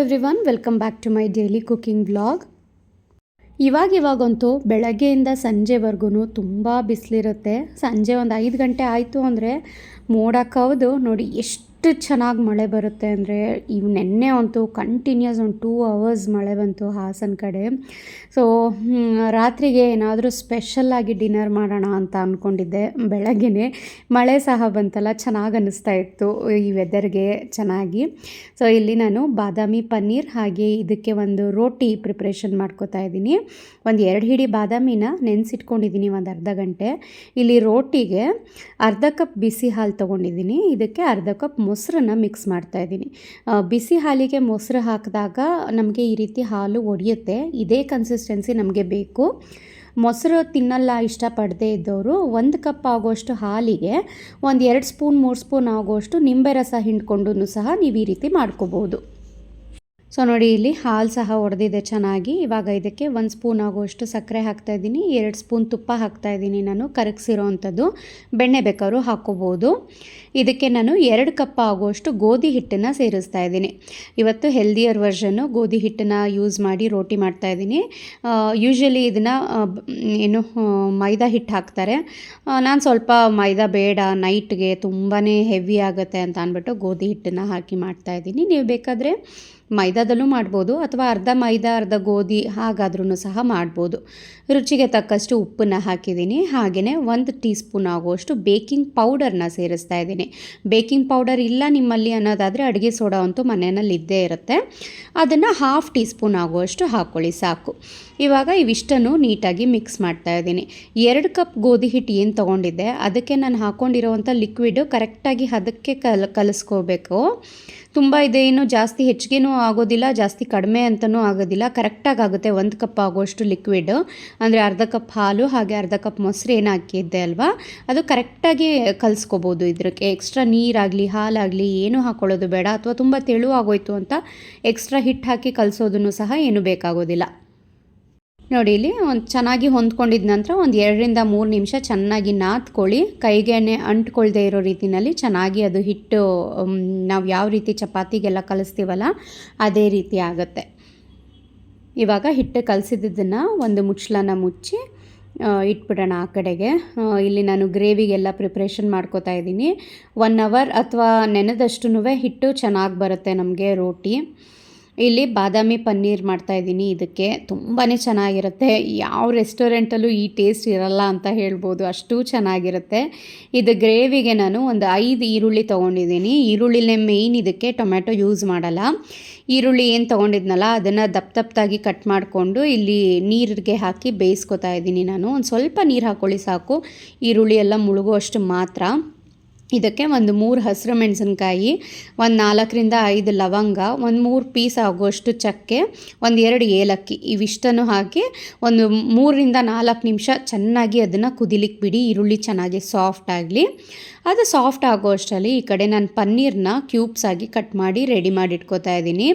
Everyone welcome back to my daily cooking vlog ಇವಾಗ ಇವಾಗಂತೂ ಬೆಳಗ್ಗೆಯಿಂದ ಸಂಜೆವರೆಗೂ ತುಂಬ ಬಿಸಿಲಿರುತ್ತೆ. ಸಂಜೆ ಒಂದು ಐದು ಗಂಟೆ ಆಯಿತು ಅಂದರೆ ಮೋಡ ಕವಿದು ನೋಡಿ ಎಷ್ಟು ಚೆನ್ನಾಗಿ ಮಳೆ ಬರುತ್ತೆ ಅಂದರೆ ಇವು ನೆನ್ನೆ ಅಂತೂ ಕಂಟಿನ್ಯೂಸ್ ಒಂದು ಟೂ ಅವರ್ಸ್ ಮಳೆ ಬಂತು ಹಾಸನ ಕಡೆ. ಸೊ ರಾತ್ರಿಗೆ ಏನಾದರೂ ಸ್ಪೆಷಲ್ಲಾಗಿ ಡಿನ್ನರ್ ಮಾಡೋಣ ಅಂತ ಅಂದ್ಕೊಂಡಿದ್ದೆ ಬೆಳಗ್ಗೆನೇ. ಮಳೆ ಸಹ ಬಂತಲ್ಲ, ಚೆನ್ನಾಗಿ ಅನ್ನಿಸ್ತಾ ಇತ್ತು ಈ ವೆದರ್ಗೆ ಚೆನ್ನಾಗಿ. ಸೊ ಇಲ್ಲಿ ನಾನು ಬಾದಾಮಿ ಪನ್ನೀರ್ ಹಾಗೆ ಇದಕ್ಕೆ ಒಂದು ರೋಟಿ ಪ್ರಿಪ್ರೇಷನ್ ಮಾಡ್ಕೋತಾ ಇದ್ದೀನಿ. ಒಂದು ಎರಡು ಹಿಡಿ ಬಾದಾಮಿನ ನೆನೆಸಿಟ್ಕೊಂಡಿದ್ದೀನಿ ಒಂದು ಅರ್ಧ ಗಂಟೆ. ಇಲ್ಲಿ ರೋಟಿಗೆ ಅರ್ಧ ಕಪ್ ಬಿಸಿ ಹಾಲು ತೊಗೊಂಡಿದ್ದೀನಿ. ಇದಕ್ಕೆ ಅರ್ಧ ಕಪ್ ಮೊಸರನ್ನ ಮಿಕ್ಸ್ ಮಾಡ್ತಾ ಇದ್ದೀನಿ. ಬಿಸಿ ಹಾಲಿಗೆ ಮೊಸರು ಹಾಕಿದಾಗ ನಮಗೆ ಈ ರೀತಿ ಹಾಲು ಒಡೆಯುತ್ತೆ. ಇದೇ ಕನ್ಸಿಸ್ಟೆನ್ಸಿ ನಮಗೆ ಬೇಕು. ಮೊಸರು ತಿನ್ನಲ್ಲ ಇಷ್ಟಪಡದೇ ಇದ್ದವರು ಒಂದು ಕಪ್ ಆಗೋಷ್ಟು ಹಾಲಿಗೆ ಒಂದು ಎರಡು ಸ್ಪೂನ್, ಮೂರು ಸ್ಪೂನ್ ಆಗೋಷ್ಟು ನಿಂಬೆ ರಸ ಹಿಂಡ್ಕೊಂಡು ಸಹ ನೀವು ಈ ರೀತಿ ಮಾಡ್ಕೋಬೋದು. ಸೊ ನೋಡಿ, ಇಲ್ಲಿ ಹಾಲು ಸಹ ಒಡೆದಿದೆ ಚೆನ್ನಾಗಿ. ಇವಾಗ ಇದಕ್ಕೆ ಒಂದು ಸ್ಪೂನ್ ಆಗುವಷ್ಟು ಸಕ್ಕರೆ ಹಾಕ್ತಾ ಇದ್ದೀನಿ. ಎರಡು ಸ್ಪೂನ್ ತುಪ್ಪ ಹಾಕ್ತಾ ಇದ್ದೀನಿ ನಾನು ಕರಗಿಸಿರೋ ಅಂಥದ್ದು ಬೆಣ್ಣೆ ಬೇಕಾದ್ರೂ ಹಾಕ್ಕೋಬೋದು. ಇದಕ್ಕೆ ನಾನು ಎರಡು ಕಪ್ ಆಗುವಷ್ಟು ಗೋಧಿ ಹಿಟ್ಟನ್ನು ಸೇರಿಸ್ತಾ ಇದ್ದೀನಿ. ಇವತ್ತು ಹೆಲ್ದಿಯರ್ ವರ್ಷನ್ನು ಗೋಧಿ ಹಿಟ್ಟನ್ನು ಯೂಸ್ ಮಾಡಿ ರೋಟಿ ಮಾಡ್ತಾ ಇದ್ದೀನಿ. ಯೂಶ್ವಲಿ ಇದನ್ನು ಏನು ಮೈದಾ ಹಿಟ್ಟು ಹಾಕ್ತಾರೆ. ನಾನು ಸ್ವಲ್ಪ ಮೈದಾ ಬೇಡ ನೈಟ್ಗೆ ತುಂಬಾ ಹೆವಿ ಆಗುತ್ತೆ ಅಂತ ಅಂದ್ಬಿಟ್ಟು ಗೋಧಿ ಹಿಟ್ಟನ್ನು ಹಾಕಿ ಮಾಡ್ತಾ ಇದ್ದೀನಿ. ನೀವು ಬೇಕಾದರೆ ಮೈದಾದಲ್ಲೂ ಮಾಡ್ಬೋದು ಅಥವಾ ಅರ್ಧ ಮೈದಾ, ಅರ್ಧ ಗೋಧಿ ಹಾಗಾದ್ರೂ ಸಹ ಮಾಡ್ಬೋದು. ರುಚಿಗೆ ತಕ್ಕಷ್ಟು ಉಪ್ಪನ್ನು ಹಾಕಿದ್ದೀನಿ. ಹಾಗೆಯೇ ಒಂದು ಟೀ ಸ್ಪೂನ್ ಆಗುವಷ್ಟು ಬೇಕಿಂಗ್ ಪೌಡರ್ನ ಸೇರಿಸ್ತಾ ಇದ್ದೀನಿ. ಬೇಕಿಂಗ್ ಪೌಡರ್ ಇಲ್ಲ ನಿಮ್ಮಲ್ಲಿ ಅನ್ನೋದಾದರೆ ಅಡುಗೆ ಸೋಡಾ ಅಂತೂ ಮನೆಯಲ್ಲಿ ಇದ್ದೇ ಇರುತ್ತೆ. ಅದನ್ನು ಹಾಫ್ ಟೀ ಸ್ಪೂನ್ ಆಗುವಷ್ಟು ಹಾಕ್ಕೊಳ್ಳಿ ಸಾಕು. ಇವಾಗ ಇವಿಷ್ಟನ್ನು ನೀಟಾಗಿ ಮಿಕ್ಸ್ ಮಾಡ್ತಾ ಇದ್ದೀನಿ. ಎರಡು ಕಪ್ ಗೋಧಿ ಹಿಟ್ಟು ಏನು ತೊಗೊಂಡಿದ್ದೆ, ಅದಕ್ಕೆ ನಾನು ಹಾಕ್ಕೊಂಡಿರೋವಂಥ ಲಿಕ್ವಿಡು ಕರೆಕ್ಟಾಗಿ ಅದಕ್ಕೆ ಕಲ್, ಕಲಿಸ್ಕೋಬೇಕು. ತುಂಬ ಇದೇನು ಜಾಸ್ತಿ ಹೆಚ್ಚಿಗೆನೂ ಆಗೋದಿಲ್ಲ, ಜಾಸ್ತಿ ಕಡಿಮೆ ಅಂತಲೂ ಆಗೋದಿಲ್ಲ. ಕರೆಕ್ಟಾಗಿ ಆಗುತ್ತೆ, ಒಂದು ಕಪ್ ಆಗೋಷ್ಟು ಲಿಕ್ವಿಡ್ ಅಂದರೆ ಅರ್ಧ ಕಪ್ ಹಾಲು, ಹಾಗೆ ಅರ್ಧ ಕಪ್ ಮೊಸರು ಏನು ಹಾಕಿದ್ದೆ ಅಲ್ವಾ? ಅದು ಕರೆಕ್ಟಾಗಿ ಕಲಿಸ್ಕೋಬೋದು ಇದಕ್ಕೆ ಎಕ್ಸ್ಟ್ರಾ ನೀರಾಗಲಿ, ಹಾಲಾಗಲಿ ಏನೂ ಹಾಕ್ಕೊಳ್ಳೋದು ಬೇಡ, ಅಥವಾ ತುಂಬ ತೆಳು ಆಗೋಯ್ತು ಅಂತ ಎಕ್ಸ್ಟ್ರಾ ಹಿಟ್ಟು ಹಾಕಿ ಕಲಿಸೋದನ್ನು ಸಹ ಏನು ಬೇಕಾಗೋದಿಲ್ಲ. ನೋಡಿ, ಇಲ್ಲಿ ಒಂದು ಚೆನ್ನಾಗಿ ಹೊಂದ್ಕೊಂಡಿದ ನಂತರ ಒಂದು ಎರಡರಿಂದ ಮೂರು ನಿಮಿಷ ಚೆನ್ನಾಗಿ ನಾದ್ಕೊಳ್ಳಿ. ಕೈಗೆನೆ ಅಂಟ್ಕೊಳ್ದೇ ಇರೋ ರೀತಿಯಲ್ಲಿ ಚೆನ್ನಾಗಿ ಅದು ಹಿಟ್ಟು ನಾವು ಯಾವ ರೀತಿ ಚಪಾತಿಗೆಲ್ಲ ಕಲಿಸ್ತೀವಲ್ಲ, ಅದೇ ರೀತಿ ಆಗುತ್ತೆ. ಇವಾಗ ಹಿಟ್ಟು ಕಲಸಿದ್ದನ್ನು ಒಂದು ಮುಚ್ಚಳನ ಮುಚ್ಚಿ ಇಟ್ಬಿಡೋಣ ಆ ಕಡೆಗೆ. ಇಲ್ಲಿ ನಾನು ಗ್ರೇವಿಗೆಲ್ಲ ಪ್ರಿಪ್ರೇಷನ್ ಮಾಡ್ಕೋತಾ ಇದ್ದೀನಿ. ಒನ್ ಅವರ್ ಅಥವಾ ನೆನೆದಷ್ಟು ಹಿಟ್ಟು ಚೆನ್ನಾಗಿ ಬರುತ್ತೆ ನಮಗೆ ರೋಟಿ. ಇಲ್ಲಿ ಬಾದಾಮಿ ಪನ್ನೀರ್ ಮಾಡ್ತಾ ಇದ್ದೀನಿ. ಇದಕ್ಕೆ ತುಂಬಾ ಚೆನ್ನಾಗಿರುತ್ತೆ. ಯಾವ ರೆಸ್ಟೋರೆಂಟಲ್ಲೂ ಈ ಟೇಸ್ಟ್ ಇರಲ್ಲ ಅಂತ ಹೇಳ್ಬೋದು. ಅಷ್ಟು ಚೆನ್ನಾಗಿರುತ್ತೆ. ಇದು ಗ್ರೇವಿಗೆ ನಾನು ಒಂದು ಐದು ಈರುಳ್ಳಿ ತೊಗೊಂಡಿದ್ದೀನಿ. ಈರುಳ್ಳಿನೇ ಮೇಯ್ನ್ ಇದಕ್ಕೆ ಟೊಮ್ಯಾಟೊ ಯೂಸ್ ಮಾಡಲ್ಲ. ಈರುಳ್ಳಿ ಏನು ತೊಗೊಂಡಿದ್ನಲ್ಲ, ಅದನ್ನು ದಪ್ಪ ದಪ್ಪದಾಗಿ ಕಟ್ ಮಾಡಿಕೊಂಡು ಇಲ್ಲಿ ನೀರಿಗೆ ಹಾಕಿ ಬೇಯಿಸ್ಕೊತಾ ಇದ್ದೀನಿ ನಾನು. ಒಂದು ಸ್ವಲ್ಪ ನೀರು ಹಾಕ್ಕೊಳ್ಳಿ ಸಾಕು. ಈರುಳ್ಳಿ ಎಲ್ಲ ಮುಳುಗುವಷ್ಟು ಮಾತ್ರ. ಇದಕ್ಕೆ ಒಂದು ಮೂರು ಹಸಿರು ಮೆಣಸಿನ್ಕಾಯಿ, ಒಂದು ನಾಲ್ಕರಿಂದ ಐದು ಲವಂಗ, ಒಂದು ಮೂರು ಪೀಸ್ ಆಗುವಷ್ಟು ಚಕ್ಕೆ, ಒಂದು ಎರಡು ಏಲಕ್ಕಿ ಇವಿಷ್ಟನ್ನು ಹಾಕಿ ಒಂದು ಮೂರರಿಂದ ನಾಲ್ಕು ನಿಮಿಷ ಚೆನ್ನಾಗಿ ಅದನ್ನು ಕುದಿಲಿಕ್ಕೆ ಬಿಡಿ. ಈರುಳ್ಳಿ ಚೆನ್ನಾಗಿ ಸಾಫ್ಟ್ ಆಗಲಿ. ಅದು ಸಾಫ್ಟ್ ಆಗೋಷ್ಟರಲ್ಲಿ ಈ ಕಡೆ ನಾನು ಪನ್ನೀರ್ನ ಕ್ಯೂಬ್ಸ್ ಆಗಿ ಕಟ್ ಮಾಡಿ ರೆಡಿ ಮಾಡಿ ಇಟ್ಕೋತಾ ಇದ್ದೀನಿ.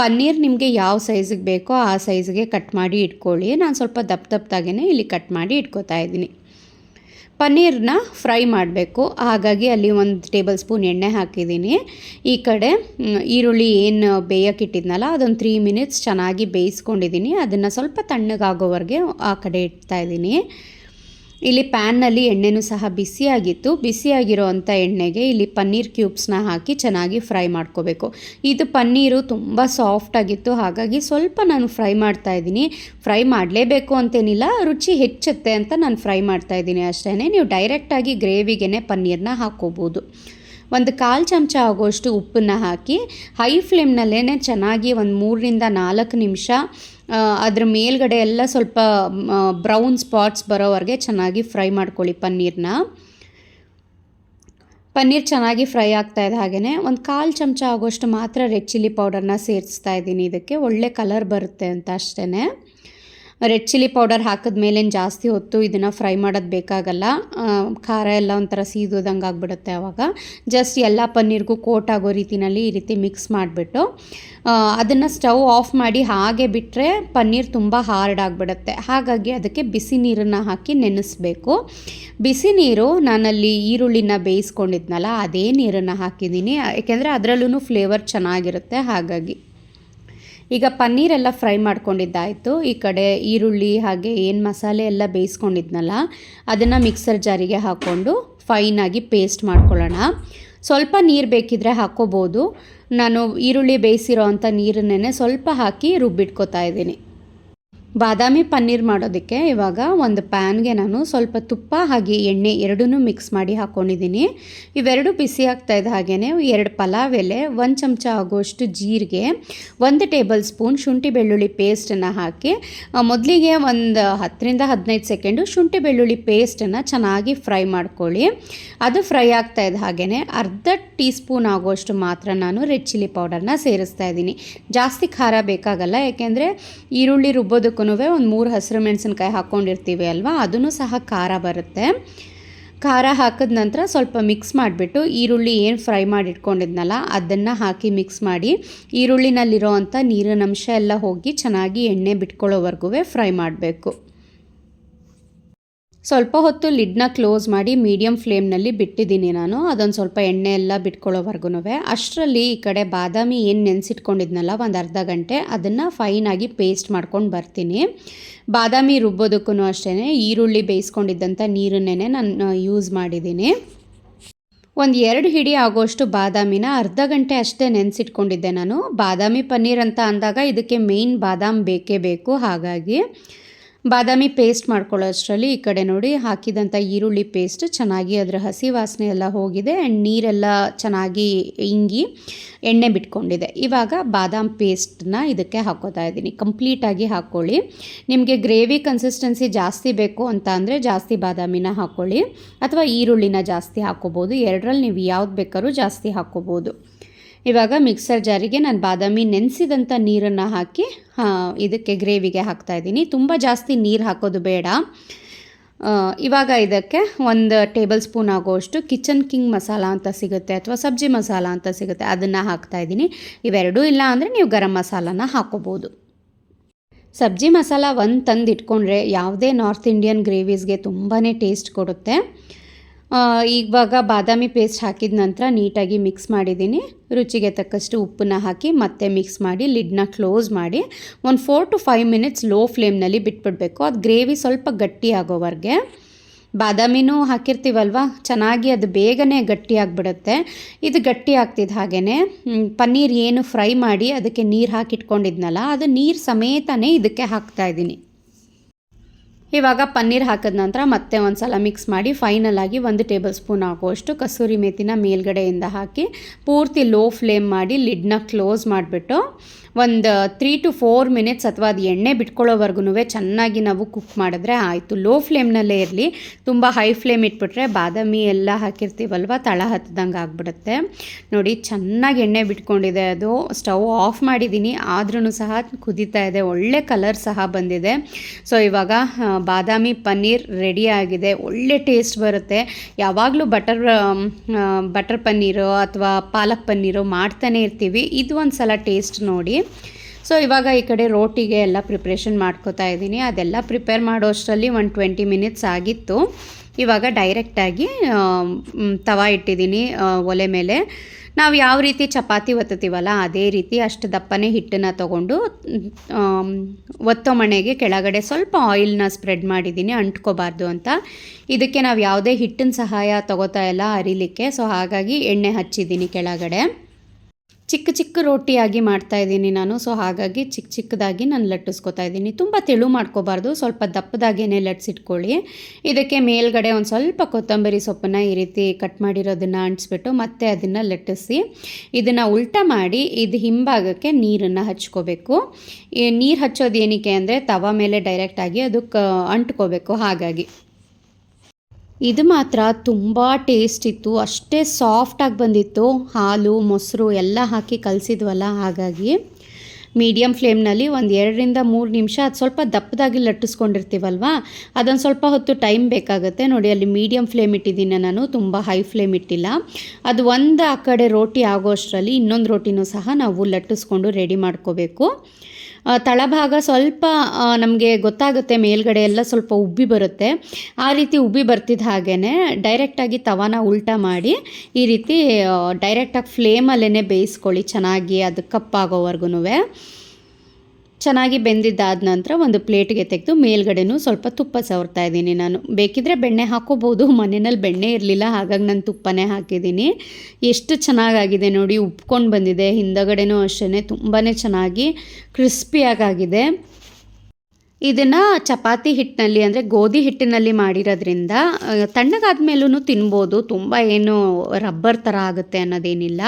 ಪನ್ನೀರ್ ನಿಮಗೆ ಯಾವ ಸೈಜಿಗೆ ಬೇಕೋ ಆ ಸೈಜ್ಗೆ ಕಟ್ ಮಾಡಿ ಇಟ್ಕೊಳ್ಳಿ. ನಾನು ಸ್ವಲ್ಪ ದಪ್ಪ ದಪ್ಪದಾಗೇ ಇಲ್ಲಿ ಕಟ್ ಮಾಡಿ ಇಟ್ಕೋತಾ ಇದ್ದೀನಿ. ಪನ್ನೀರ್ನ ಫ್ರೈ ಮಾಡಬೇಕು. ಹಾಗಾಗಿ ಅಲ್ಲಿ ಒಂದು ಟೇಬಲ್ ಸ್ಪೂನ್ ಎಣ್ಣೆ ಹಾಕಿದ್ದೀನಿ. ಈ ಕಡೆ ಈರುಳ್ಳಿ ಏನು ಬೇಯಕ್ಕಿಟ್ಟಿದ್ನಲ್ಲ ಅದೊಂದು ತ್ರೀ ಮಿನಿಟ್ಸ್ ಚೆನ್ನಾಗಿ ಬೇಯಿಸ್ಕೊಂಡಿದ್ದೀನಿ. ಅದನ್ನು ಸ್ವಲ್ಪ ತಣ್ಣಗಾಗೋವರೆಗೆ ಆ ಕಡೆ ಇಡ್ತಾ ಇದ್ದೀನಿ. ಇಲ್ಲಿ ಪ್ಯಾನ್ನಲ್ಲಿ ಎಣ್ಣೆನೂ ಸಹ ಬಿಸಿಯಾಗಿತ್ತು ಬಿಸಿಯಾಗಿರೋ ಅಂಥ ಎಣ್ಣೆಗೆ ಇಲ್ಲಿ ಪನ್ನೀರ್ ಕ್ಯೂಬ್ಸ್ನ ಹಾಕಿ ಚೆನ್ನಾಗಿ ಫ್ರೈ ಮಾಡ್ಕೋಬೇಕು. ಇದು ಪನ್ನೀರು ತುಂಬ ಸಾಫ್ಟ್ ಆಗಿತ್ತು. ಹಾಗಾಗಿ ಸ್ವಲ್ಪ ನಾನು ಫ್ರೈ ಮಾಡ್ತಾ ಇದ್ದೀನಿ. ಫ್ರೈ ಮಾಡಲೇಬೇಕು ಅಂತೇನಿಲ್ಲ, ರುಚಿ ಹೆಚ್ಚುತ್ತೆ ಅಂತ ನಾನು ಫ್ರೈ ಮಾಡ್ತಾ ಇದ್ದೀನಿ ಅಷ್ಟೇ ನೀವು ಡೈರೆಕ್ಟಾಗಿ ಗ್ರೇವಿಗೆ ಪನ್ನೀರ್ನ ಹಾಕ್ಕೋಬೋದು. ಒಂದು ಕಾಲು ಚಮಚ ಆಗೋಷ್ಟು ಉಪ್ಪನ್ನು ಹಾಕಿ ಹೈ ಫ್ಲೇಮ್ನಲ್ಲೇ ಚೆನ್ನಾಗಿ ಒಂದು ಮೂರರಿಂದ ನಾಲ್ಕು ನಿಮಿಷ ಅದ್ರ ಮೇಲ್ಗಡೆ ಎಲ್ಲ ಸ್ವಲ್ಪ ಬ್ರೌನ್ ಸ್ಪಾಟ್ಸ್ ಬರೋವರೆಗೆ ಚೆನ್ನಾಗಿ ಫ್ರೈ ಮಾಡ್ಕೊಳ್ಳಿ ಪನ್ನೀರ್ನ. ಪನ್ನೀರ್ ಚೆನ್ನಾಗಿ ಫ್ರೈ ಆಗ್ತಾ ಇದೆ ಹಾಗೆಯೇ ಒಂದು ಕಾಲು ಚಮಚ ಆಗೋಷ್ಟು ಮಾತ್ರ ರೆಡ್ ಚಿಲ್ಲಿ ಪೌಡರ್ನ ಸೇರಿಸ್ತಾ ಇದ್ದೀನಿ. ಇದಕ್ಕೆ ಒಳ್ಳೆ ಕಲರ್ ಬರುತ್ತೆ ಅಂತ ಅಷ್ಟೇ ರೆಡ್ ಚಿಲ್ಲಿ ಪೌಡರ್ ಹಾಕಿದ ಮೇಲೇನು ಜಾಸ್ತಿ ಹೊತ್ತು ಇದನ್ನು ಫ್ರೈ ಮಾಡೋದು ಬೇಕಾಗಲ್ಲ. ಖಾರ ಎಲ್ಲ ಒಂಥರ ಸೀದೋದಂಗೆ ಆಗಿಬಿಡುತ್ತೆ ಆವಾಗ ಜಸ್ಟ್ ಎಲ್ಲ ಪನ್ನೀರ್ಗೂ ಕೋಟ್ ಆಗೋ ರೀತಿನಲ್ಲಿ ಈ ರೀತಿ ಮಿಕ್ಸ್ ಮಾಡಿಬಿಟ್ಟು ಅದನ್ನು ಸ್ಟವ್ ಆಫ್ ಮಾಡಿ ಹಾಗೆ ಬಿಟ್ಟರೆ ಪನ್ನೀರ್ ತುಂಬ ಹಾರ್ಡ್ ಆಗಿಬಿಡುತ್ತೆ. ಹಾಗಾಗಿ ಅದಕ್ಕೆ ಬಿಸಿ ನೀರನ್ನು ಹಾಕಿ ನೆನೆಸ್ಬೇಕು. ಬಿಸಿ ನೀರು ನಾನಲ್ಲಿ ಈರುಳ್ಳಿನ ಬೇಯಿಸ್ಕೊಂಡಿದ್ನಲ್ಲ, ಅದೇ ನೀರನ್ನು ಹಾಕಿದ್ದೀನಿ. ಯಾಕೆಂದರೆ ಅದರಲ್ಲೂ ಫ್ಲೇವರ್ ಚೆನ್ನಾಗಿರುತ್ತೆ, ಹಾಗಾಗಿ. ಈಗ ಪನ್ನೀರೆಲ್ಲ ಫ್ರೈ ಮಾಡ್ಕೊಂಡಿದ್ದಾಯಿತು. ಈ ಕಡೆ ಈರುಳ್ಳಿ ಹಾಗೆ ಏನು ಮಸಾಲೆ ಎಲ್ಲ ಬೇಯಿಸ್ಕೊಂಡಿದ್ನಲ್ಲ, ಅದನ್ನು ಮಿಕ್ಸರ್ ಜಾರಿಗೆ ಹಾಕ್ಕೊಂಡು ಫೈನಾಗಿ ಪೇಸ್ಟ್ ಮಾಡ್ಕೊಳ್ಳೋಣ. ಸ್ವಲ್ಪ ನೀರು ಬೇಕಿದ್ರೆ ಹಾಕ್ಕೋಬೋದು. ನಾನು ಈರುಳ್ಳಿ ಬೇಯಿಸಿರೋ ಅಂಥ ನೀರನ್ನೇ ಸ್ವಲ್ಪ ಹಾಕಿ ರುಬ್ಬಿಟ್ಕೋತಾ ಇದ್ದೀನಿ. ಬಾದಾಮಿ ಪನ್ನೀರ್ ಮಾಡೋದಕ್ಕೆ ಇವಾಗ ಒಂದು ಪ್ಯಾನ್ಗೆ ನಾನು ಸ್ವಲ್ಪ ತುಪ್ಪ ಹಾಗೆ ಎಣ್ಣೆ ಎರಡೂ ಮಿಕ್ಸ್ ಮಾಡಿ ಹಾಕ್ಕೊಂಡಿದ್ದೀನಿ ಇವೆರಡು ಬಿಸಿ ಆಗ್ತಾ ಇದ್ದ ಹಾಗೆಯೇ ಎರಡು ಪಲಾವ್ ಎಲೆ, ಒಂದು ಚಮಚ ಆಗೋಷ್ಟು ಜೀರಿಗೆ, ಒಂದು ಟೇಬಲ್ ಸ್ಪೂನ್ ಶುಂಠಿ ಬೆಳ್ಳುಳ್ಳಿ ಪೇಸ್ಟನ್ನು ಹಾಕಿ ಮೊದಲಿಗೆ ಒಂದು ಹತ್ತರಿಂದ ಹದಿನೈದು ಸೆಕೆಂಡು ಶುಂಠಿ ಬೆಳ್ಳುಳ್ಳಿ ಪೇಸ್ಟನ್ನು ಚೆನ್ನಾಗಿ ಫ್ರೈ ಮಾಡ್ಕೊಳ್ಳಿ. ಅದು ಫ್ರೈ ಆಗ್ತಾ ಇದ್ದ ಹಾಗೆಯೇ ಅರ್ಧ ಟೀ ಸ್ಪೂನ್ ಆಗೋಷ್ಟು ಮಾತ್ರ ನಾನು ರೆಡ್ ಚಿಲ್ಲಿ ಪೌಡರ್ನ ಸೇರಿಸ್ತಾ ಇದ್ದೀನಿ. ಜಾಸ್ತಿ ಖಾರ ಬೇಕಾಗಲ್ಲ, ಯಾಕೆಂದರೆ ಈರುಳ್ಳಿ ರುಬ್ಬೋದಕ್ಕೂ ಒಂದು ಮೂರು ಹಸಿರು ಮೆಣಸಿನ್ಕಾಯಿ ಹಾಕ್ಕೊಂಡಿರ್ತೀವಿ ಅಲ್ವಾ? ಅದನ್ನು ಸಹ ಖಾರ ಬರುತ್ತೆ. ಖಾರ ಹಾಕಿದ ನಂತರ ಸ್ವಲ್ಪ ಮಿಕ್ಸ್ ಮಾಡಿಬಿಟ್ಟು ಈರುಳ್ಳಿ ಏನು ಫ್ರೈ ಮಾಡಿ ಇಟ್ಕೊಂಡಿದ್ನಲ್ಲ ಅದನ್ನು ಹಾಕಿ ಮಿಕ್ಸ್ ಮಾಡಿ ಈರುಳ್ಳಿನಲ್ಲಿರೋ ಅಂಥ ನೀರಿನ ಅಂಶ ಎಲ್ಲ ಹೋಗಿ ಚೆನ್ನಾಗಿ ಎಣ್ಣೆ ಬಿಟ್ಕೊಳ್ಳೋವರೆಗೂ ಫ್ರೈ ಮಾಡಬೇಕು. ಸ್ವಲ್ಪ ಹೊತ್ತು ಲಿಡ್ನ ಕ್ಲೋಸ್ ಮಾಡಿ ಮೀಡಿಯಮ್ ಫ್ಲೇಮ್ನಲ್ಲಿ ಬಿಟ್ಟಿದ್ದೀನಿ ನಾನು. ಅದೊಂದು ಸ್ವಲ್ಪ ಎಣ್ಣೆ ಎಲ್ಲ ಬಿಟ್ಕೊಳ್ಳೋವರೆಗೂ ಅಷ್ಟರಲ್ಲಿ ಈ ಕಡೆ ಬಾದಾಮಿ ಏನು ನೆನೆಸಿಟ್ಕೊಂಡಿದ್ನಲ್ಲ, ಒಂದು ಅರ್ಧ ಗಂಟೆ, ಅದನ್ನು ಫೈನಾಗಿ ಪೇಸ್ಟ್ ಮಾಡ್ಕೊಂಡು ಬರ್ತೀನಿ. ಬಾದಾಮಿ ರುಬ್ಬೋದಕ್ಕೂ ಅಷ್ಟೇ ಈರುಳ್ಳಿ ಬೇಯಿಸ್ಕೊಂಡಿದ್ದಂಥ ನೀರನ್ನೇ ನಾನು ಯೂಸ್ ಮಾಡಿದ್ದೀನಿ. ಒಂದು ಎರಡು ಹಿಡಿ ಆಗೋಷ್ಟು ಬಾದಾಮಿನ ಅರ್ಧ ಗಂಟೆ ಅಷ್ಟೇ ನೆನೆಸಿಟ್ಕೊಂಡಿದ್ದೆ ನಾನು. ಬಾದಾಮಿ ಪನ್ನೀರ್ ಅಂತ ಅಂದಾಗ ಇದಕ್ಕೆ ಮೇಯ್ನ್ ಬಾದಾಮ್ ಬೇಕೇ ಬೇಕು, ಹಾಗಾಗಿ. ಬಾದಾಮಿ ಪೇಸ್ಟ್ ಮಾಡ್ಕೊಳ್ಳೋ ಅಷ್ಟರಲ್ಲಿ ಈ ಕಡೆ ನೋಡಿ, ಹಾಕಿದಂಥ ಈರುಳ್ಳಿ ಪೇಸ್ಟ್ ಚೆನ್ನಾಗಿ ಅದರ ಹಸಿ ವಾಸನೆ ಎಲ್ಲ ಹೋಗಿದೆ ಆ್ಯಂಡ್ ನೀರೆಲ್ಲ ಚೆನ್ನಾಗಿ ಇಂಗಿ ಎಣ್ಣೆ ಬಿಟ್ಕೊಂಡಿದೆ. ಇವಾಗ ಬಾದಾಮ್ ಪೇಸ್ಟನ್ನ ಇದಕ್ಕೆ ಹಾಕೋತಾ ಇದ್ದೀನಿ. ಕಂಪ್ಲೀಟಾಗಿ ಹಾಕ್ಕೊಳ್ಳಿ ನಿಮಗೆ ಗ್ರೇವಿ ಕನ್ಸಿಸ್ಟೆನ್ಸಿ ಜಾಸ್ತಿ ಬೇಕು ಅಂತ ಅಂದರೆ ಜಾಸ್ತಿ ಬಾದಾಮಿನ ಹಾಕ್ಕೊಳ್ಳಿ ಅಥವಾ ಈರುಳ್ಳಿನ ಜಾಸ್ತಿ ಹಾಕ್ಕೋಬೋದು ಎರಡರಲ್ಲಿ ನೀವು ಯಾವ್ದು ಬೇಕಾದ್ರೂ ಜಾಸ್ತಿ ಹಾಕ್ಕೋಬೋದು ಇವಾಗ ಮಿಕ್ಸರ್ ಜಾರಿಗೆ ನಾನು ಬಾದಾಮಿ ನೆನೆಸಿದಂಥ ನೀರನ್ನು ಹಾಕಿ ಇದಕ್ಕೆ ಗ್ರೇವಿಗೆ ಹಾಕ್ತಾಯಿದ್ದೀನಿ ತುಂಬ ಜಾಸ್ತಿ ನೀರು ಹಾಕೋದು ಬೇಡ. ಇವಾಗ ಇದಕ್ಕೆ ಒಂದು ಟೇಬಲ್ ಸ್ಪೂನ್ ಆಗೋಷ್ಟು ಕಿಚನ್ ಕಿಂಗ್ ಮಸಾಲ ಅಂತ ಸಿಗುತ್ತೆ ಅಥವಾ ಸಬ್ಜಿ ಮಸಾಲ ಅಂತ ಸಿಗುತ್ತೆ, ಅದನ್ನು ಹಾಕ್ತಾಯಿದ್ದೀನಿ ಇವೆರಡೂ ಇಲ್ಲ ಅಂದರೆ ನೀವು ಗರಂ ಮಸಾಲಾನ ಹಾಕೋಬೋದು. ಸಬ್ಜಿ ಮಸಾಲ ಒಂದು ತಂದು ಇಟ್ಕೊಂಡ್ರೆ ಯಾವುದೇ ನಾರ್ತ್ ಇಂಡಿಯನ್ ಗ್ರೇವೀಸ್ಗೆ ತುಂಬಾ ಟೇಸ್ಟ್ ಕೊಡುತ್ತೆ. ಇವಾಗ ಬಾದಾಮಿ ಪೇಸ್ಟ್ ಹಾಕಿದ ನಂತರ ನೀಟಾಗಿ ಮಿಕ್ಸ್ ಮಾಡಿದ್ದೀನಿ. ರುಚಿಗೆ ತಕ್ಕಷ್ಟು ಉಪ್ಪನ್ನ ಹಾಕಿ ಮತ್ತೆ ಮಿಕ್ಸ್ ಮಾಡಿ ಲಿಡ್ನ ಕ್ಲೋಸ್ ಮಾಡಿ, ಒಂದು four to five minutes low ಫ್ಲೇಮ್ನಲ್ಲಿ ಬಿಟ್ಬಿಡಬೇಕು. ಅದು ಗ್ರೇವಿ ಸ್ವಲ್ಪ ಗಟ್ಟಿ ಆಗೋವರೆಗೆ. ಬಾದಾಮಿನೂ ಹಾಕಿರ್ತೀವಲ್ವ? ಚೆನ್ನಾಗಿ ಅದು ಬೇಗನೆ ಗಟ್ಟಿಯಾಗಿಬಿಡುತ್ತೆ ಇದು ಗಟ್ಟಿ ಆಗ್ತಿದ್ದು ಹಾಗೇ ಪನ್ನೀರ್ ಏನು ಫ್ರೈ ಮಾಡಿ ಅದಕ್ಕೆ ನೀರು ಹಾಕಿಟ್ಕೊಂಡಿದ್ನಲ್ಲ, ಅದು ನೀರು ಸಮೇತನೇ ಇದಕ್ಕೆ ಹಾಕ್ತಾಯಿದ್ದೀನಿ ಇವಾಗ ಪನ್ನೀರ್ ಹಾಕಿದ ನಂತರ ಮತ್ತೆ ಒಂದು ಸಲ ಮಿಕ್ಸ್ ಮಾಡಿ ಫೈನಲ್ ಆಗಿ ಒಂದು ಟೇಬಲ್ ಸ್ಪೂನ್ ಹಾಕುವಷ್ಟು ಕಸೂರಿ ಮೇತಿನ ಮೇಲ್ಗಡೆಯಿಂದ ಹಾಕಿ ಪೂರ್ತಿ ಲೋ ಫ್ಲೇಮ್ ಮಾಡಿ ಲಿಡ್ನ ಕ್ಲೋಸ್ ಮಾಡಿಬಿಟ್ಟು ಒಂದು ತ್ರೀ ಟು ಫೋರ್ ಮಿನಿಟ್ಸ್ ಅಥವಾ ಅದು ಎಣ್ಣೆ ಬಿಟ್ಕೊಳ್ಳೋವರೆಗೂ ಚೆನ್ನಾಗಿ ನಾವು ಕುಕ್ ಮಾಡಿದ್ರೆ ಆಯಿತು. ಲೋ ಫ್ಲೇಮ್ನಲ್ಲೇ ಇರಲಿ. ತುಂಬ ಹೈ ಫ್ಲೇಮ್ ಇಟ್ಬಿಟ್ರೆ ಬಾದಾಮಿ ಎಲ್ಲ ಹಾಕಿರ್ತೀವಲ್ವ, ತಳ ಹತ್ತದಂಗೆ ಆಗ್ಬಿಡುತ್ತೆ. ನೋಡಿ, ಚೆನ್ನಾಗಿ ಎಣ್ಣೆ ಬಿಟ್ಕೊಂಡಿದೆ ಅದು. ಸ್ಟವ್ ಆಫ್ ಮಾಡಿದ್ದೀನಿ ಆದ್ರೂ ಸಹ ಕುದೀತಾ ಇದೆ. ಒಳ್ಳೆ ಕಲರ್ ಸಹ ಬಂದಿದೆ. ಸೊ ಇವಾಗ ಬಾದಾಮಿ ಪನ್ನೀರ್ ರೆಡಿ ಆಗಿದೆ. ಒಳ್ಳೆ ಟೇಸ್ಟ್ ಬರುತ್ತೆ. ಯಾವಾಗಲೂ ಬಟರ್ ಬಟರ್ ಪನ್ನೀರು ಅಥವಾ ಪಾಲಕ್ ಪನ್ನೀರು ಮಾಡ್ತಾನೆ ಇರ್ತೀವಿ. ಇದು ಒಂದು ಸಲ ಟೇಸ್ಟ್ ನೋಡಿ. ಸೊ ಇವಾಗ ಈ ಕಡೆ ರೋಟಿಗೆ ಎಲ್ಲ ಪ್ರಿಪ್ರೇಷನ್ ಮಾಡ್ಕೋತಾ ಇದ್ದೀನಿ. ಅದೆಲ್ಲ ಪ್ರಿಪೇರ್ ಮಾಡೋ ಅಷ್ಟರಲ್ಲಿ ಒಂದು ಟ್ವೆಂಟಿ ಮಿನಿಟ್ಸ್ ಆಗಿತ್ತು. ಇವಾಗ ಡೈರೆಕ್ಟಾಗಿ ತವಾ ಇಟ್ಟಿದ್ದೀನಿ ಒಲೆ ಮೇಲೆ. ನಾವು ಯಾವ ರೀತಿ ಚಪಾತಿ ಒತ್ತುತ್ತೀವಲ್ಲ, ಅದೇ ರೀತಿ ಅಷ್ಟು ದಪ್ಪನೇ ಹಿಟ್ಟನ್ನು ತೊಗೊಂಡು ಒತ್ತೋ ಮಣೆಗೆ ಕೆಳಗಡೆ ಸ್ವಲ್ಪ ಆಯಿಲ್ನ ಸ್ಪ್ರೆಡ್ ಮಾಡಿದ್ದೀನಿ, ಅಂಟ್ಕೋಬಾರ್ದು ಅಂತ. ಇದಕ್ಕೆ ನಾವು ಯಾವುದೇ ಹಿಟ್ಟಿನ ಸಹಾಯ ತೊಗೋತಾ ಇಲ್ಲ, ಅರಿಲಿಕ್ಕೆ. ಸೊ ಹಾಗಾಗಿ ಎಣ್ಣೆ ಹಚ್ಚಿದ್ದೀನಿ ಕೆಳಗಡೆ. ಚಿಕ್ಕ ಚಿಕ್ಕ ರೊಟ್ಟಿಯಾಗಿ ಮಾಡ್ತಾ ಇದ್ದೀನಿ ನಾನು. ಸೊ ಹಾಗಾಗಿ ಚಿಕ್ಕ ಚಿಕ್ಕದಾಗಿ ನಾನು ಲಟ್ಟಿಸ್ಕೊತಾ ಇದ್ದೀನಿ. ತುಂಬ ತೆಳು ಮಾಡ್ಕೋಬಾರ್ದು. ಸ್ವಲ್ಪ ದಪ್ಪದಾಗೇನೆ ಲಟ್ಸಿಟ್ಕೊಳ್ಳಿ. ಇದಕ್ಕೆ ಮೇಲ್ಗಡೆ ಒಂದು ಸ್ವಲ್ಪ ಕೊತ್ತಂಬರಿ ಸೊಪ್ಪನ್ನು ಈ ರೀತಿ ಕಟ್ ಮಾಡಿರೋದನ್ನು ಅಂಟಿಸ್ಬಿಟ್ಟು ಮತ್ತೆ ಅದನ್ನು ಲಟ್ಟಿಸಿ, ಇದನ್ನು ಉಲ್ಟ ಮಾಡಿ ಇದು ಹಿಂಭಾಗಕ್ಕೆ ನೀರನ್ನು ಹಚ್ಕೋಬೇಕು. ನೀರು ಹಚ್ಚೋದು ಏನಕ್ಕೆ ಅಂದರೆ ತವ ಮೇಲೆ ಡೈರೆಕ್ಟಾಗಿ ಅದಕ್ಕೆ ಅಂಟ್ಕೋಬೇಕು. ಹಾಗಾಗಿ ಇದು ಮಾತ್ರ ತುಂಬ ಟೇಸ್ಟ್ ಇತ್ತು, ಅಷ್ಟೇ ಸಾಫ್ಟಾಗಿ ಬಂದಿತ್ತು. ಹಾಲು, ಮೊಸರು ಎಲ್ಲ ಹಾಕಿ ಕಲಸಿದ್ವಲ್ಲ, ಹಾಗಾಗಿ ಮೀಡಿಯಮ್ ಫ್ಲೇಮ್ನಲ್ಲಿ ಒಂದು ಎರಡರಿಂದ ಮೂರು ನಿಮಿಷ ಅದು ಸ್ವಲ್ಪ ದಪ್ಪದಾಗಿ ಲಟ್ಟಿಸ್ಕೊಂಡಿರ್ತೀವಲ್ವ? ಅದೊಂದು ಸ್ವಲ್ಪ ಹೊತ್ತು ಟೈಮ್ ಬೇಕಾಗುತ್ತೆ. ನೋಡಿ, ಅಲ್ಲಿ ಮೀಡಿಯಮ್ ಫ್ಲೇಮ್ ಇಟ್ಟಿದ್ದೀನಿ ನಾನು, ತುಂಬ ಹೈ ಫ್ಲೇಮ್ ಇಟ್ಟಿಲ್ಲ. ಅದು ಒಂದು ಆ ಕಡೆ ರೋಟಿ ಆಗೋ ಅಷ್ಟರಲ್ಲಿ ಇನ್ನೊಂದು ರೋಟಿನೂ ಸಹ ನಾವು ಲಟ್ಟಿಸ್ಕೊಂಡು ರೆಡಿ ಮಾಡ್ಕೋಬೇಕು. ತಳಭಾಗ ಸ್ವಲ್ಪ ನಮಗೆ ಗೊತ್ತಾಗುತ್ತೆ, ಮೇಲ್ಗಡೆ ಎಲ್ಲ ಸ್ವಲ್ಪ ಉಬ್ಬಿ ಬರುತ್ತೆ. ಆ ರೀತಿ ಉಬ್ಬಿ ಬರ್ತಿದ್ದ ಹಾಗೇ ಡೈರೆಕ್ಟಾಗಿ ತವಾನ ಉಲ್ಟಾ ಮಾಡಿ ಈ ರೀತಿ ಡೈರೆಕ್ಟಾಗಿ ಫ್ಲೇಮಲ್ಲೇ ಬೇಯಿಸ್ಕೊಳ್ಳಿ ಚೆನ್ನಾಗಿ, ಅದು ಕಪ್ಪಾಗೋವರೆಗೂ ಚೆನ್ನಾಗಿ ಬೆಂದಿದ್ದಾದ ನಂತರ ಒಂದು ಪ್ಲೇಟ್ಗೆ ತೆಗೆದು ಮೇಲ್ಗಡೆನೂ ಸ್ವಲ್ಪ ತುಪ್ಪ ಸವರ್ತಾ ಇದ್ದೀನಿ ನಾನು. ಬೇಕಿದ್ರೆ ಬೆಣ್ಣೆ ಹಾಕೋಬೋದು. ಮನೆಯಲ್ಲಿ ಬೆಣ್ಣೆ ಇರಲಿಲ್ಲ, ಹಾಗಾಗಿ ನಾನು ತುಪ್ಪನೇ ಹಾಕಿದ್ದೀನಿ. ಎಷ್ಟು ಚೆನ್ನಾಗಾಗಿದೆ ನೋಡಿ, ಉಪ್ಕೊಂಡು ಬಂದಿದೆ. ಹಿಂದಗಡೆನೂ ಅಷ್ಟೇ ತುಂಬಾ ಚೆನ್ನಾಗಿ ಕ್ರಿಸ್ಪಿಯಾಗಾಗಿದೆ. ಇದನ್ನು ಚಪಾತಿ ಹಿಟ್ಟಿನಲ್ಲಿ ಅಂದರೆ ಗೋಧಿ ಹಿಟ್ಟಿನಲ್ಲಿ ಮಾಡಿರೋದ್ರಿಂದ ತಣ್ಣಗಾದ ಮೇಲೂ ತಿನ್ಬೋದು. ತುಂಬ ಏನು ರಬ್ಬರ್ ಥರ ಆಗುತ್ತೆ ಅನ್ನೋದೇನಿಲ್ಲ.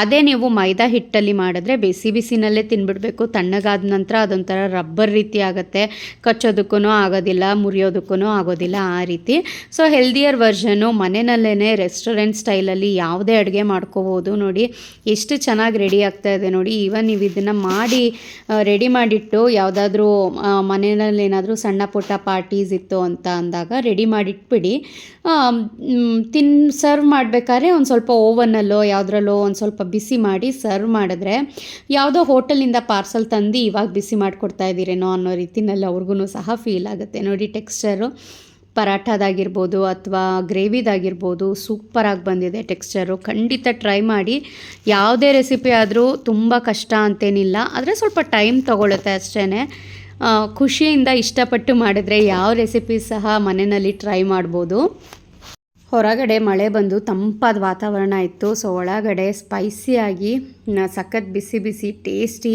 ಅದೇ ನೀವು ಮೈದಾ ಹಿಟ್ಟಲ್ಲಿ ಮಾಡಿದ್ರೆ ಬಿಸಿ ಬಿಸಿನಲ್ಲೇ ತಿನ್ಬಿಡಬೇಕು. ತಣ್ಣಗಾದ ನಂತರ ಅದೊಂಥರ ರಬ್ಬರ್ ರೀತಿ ಆಗುತ್ತೆ. ಕಚ್ಚೋದಕ್ಕೂ ಆಗೋದಿಲ್ಲ ಮುರಿಯೋದಕ್ಕೂ ಆಗೋದಿಲ್ಲ ಆ ರೀತಿ. ಸೊ ಹೆಲ್ದಿಯರ್ ವರ್ಷನು ಮನೆಯಲ್ಲೇ ರೆಸ್ಟೋರೆಂಟ್ ಸ್ಟೈಲಲ್ಲಿ ಯಾವುದೇ ಅಡುಗೆ ಮಾಡ್ಕೋಬೋದು ನೋಡಿ. ಎಷ್ಟು ಚೆನ್ನಾಗಿ ರೆಡಿ ಆಗ್ತಾ ಇದೆ ನೋಡಿ. ಈವನ್ ನೀವು ಇದನ್ನು ಮಾಡಿ ರೆಡಿ ಮಾಡಿಟ್ಟು ಯಾವುದಾದ್ರೂ ಮನೆ ಮನೆಯಲ್ಲಿ ಏನಾದರೂ ಸಣ್ಣ ಪುಟ್ಟ ಪಾರ್ಟೀಸ್ ಇತ್ತು ಅಂತ ಅಂದಾಗ ರೆಡಿ ಮಾಡಿಟ್ಬಿಡಿ. ತಿನ್ ಸರ್ವ್ ಮಾಡಬೇಕಾದ್ರೆ ಒಂದು ಸ್ವಲ್ಪ ಓವನಲ್ಲೋ ಯಾವುದ್ರಲ್ಲೋ ಒಂದು ಸ್ವಲ್ಪ ಬಿಸಿ ಮಾಡಿ ಸರ್ವ್ ಮಾಡಿದ್ರೆ ಯಾವುದೋ ಹೋಟೆಲಿಂದ ಪಾರ್ಸಲ್ ತಂದು ಇವಾಗ ಬಿಸಿ ಮಾಡಿಕೊಡ್ತಾ ಇದ್ದೀರೇನೋ ಅನ್ನೋ ರೀತಿನಲ್ಲಿ ಅವ್ರಿಗೂ ಸಹ ಫೀಲ್ ಆಗುತ್ತೆ. ನೋಡಿ ಟೆಕ್ಸ್ಚರು ಪರಾಠದಾಗಿರ್ಬೋದು ಅಥವಾ ಗ್ರೇವಿದಾಗಿರ್ಬೋದು ಸೂಪರಾಗಿ ಬಂದಿದೆ ಟೆಕ್ಸ್ಚರು ಖಂಡಿತ ಟ್ರೈ ಮಾಡಿ. ಯಾವುದೇ ರೆಸಿಪಿ ಆದರೂ ತುಂಬ ಕಷ್ಟ ಅಂತೇನಿಲ್ಲ. ಆದರೆ ಸ್ವಲ್ಪ ಟೈಮ್ ತೊಗೊಳುತ್ತೆ ಅಷ್ಟೇ ಖುಷಿಯಿಂದ ಇಷ್ಟಪಟ್ಟು ಮಾಡಿದ್ರೆ ಯಾವ ರೆಸಿಪಿ ಸಹ ಮನೆಯಲ್ಲಿ ಟ್ರೈ ಮಾಡ್ಬೋದು. ಹೊರಗಡೆ ಮಳೆ ಬಂದು ತಂಪಾದ ವಾತಾವರಣ ಇತ್ತು. ಸೊ, ಒಳಗಡೆ ಸ್ಪೈಸಿಯಾಗಿ ಸಖತ್ ಬಿಸಿ ಬಿಸಿ ಟೇಸ್ಟಿ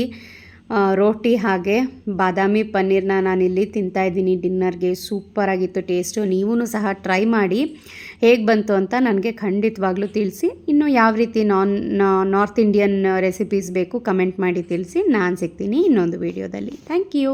ರೋಟಿ ಹಾಗೆ ಬಾದಾಮಿ ಪನ್ನೀರ್ನ ನಾನಿಲ್ಲಿ ತಿಂತಾಯಿದ್ದೀನಿ ಡಿನ್ನರ್ಗೆ ಸೂಪರಾಗಿತ್ತು ಟೇಸ್ಟು. ನೀವೂ ಸಹ ಟ್ರೈ ಮಾಡಿ. ಹೇಗೆ ಬಂತು ಅಂತ ನನಗೆ ಖಂಡಿತವಾಗ್ಲೂ ತಿಳಿಸಿ. ಇನ್ನು ಯಾವ ರೀತಿ ನಾನ್ ನಾರ್ತ್ ಇಂಡಿಯನ್ ರೆಸಿಪೀಸ್ ಬೇಕು ಕಮೆಂಟ್ ಮಾಡಿ ತಿಳಿಸಿ. ನಾನು ಸಿಗ್ತೀನಿ ಇನ್ನೊಂದು ವೀಡಿಯೋದಲ್ಲಿ ಥ್ಯಾಂಕ್ ಯು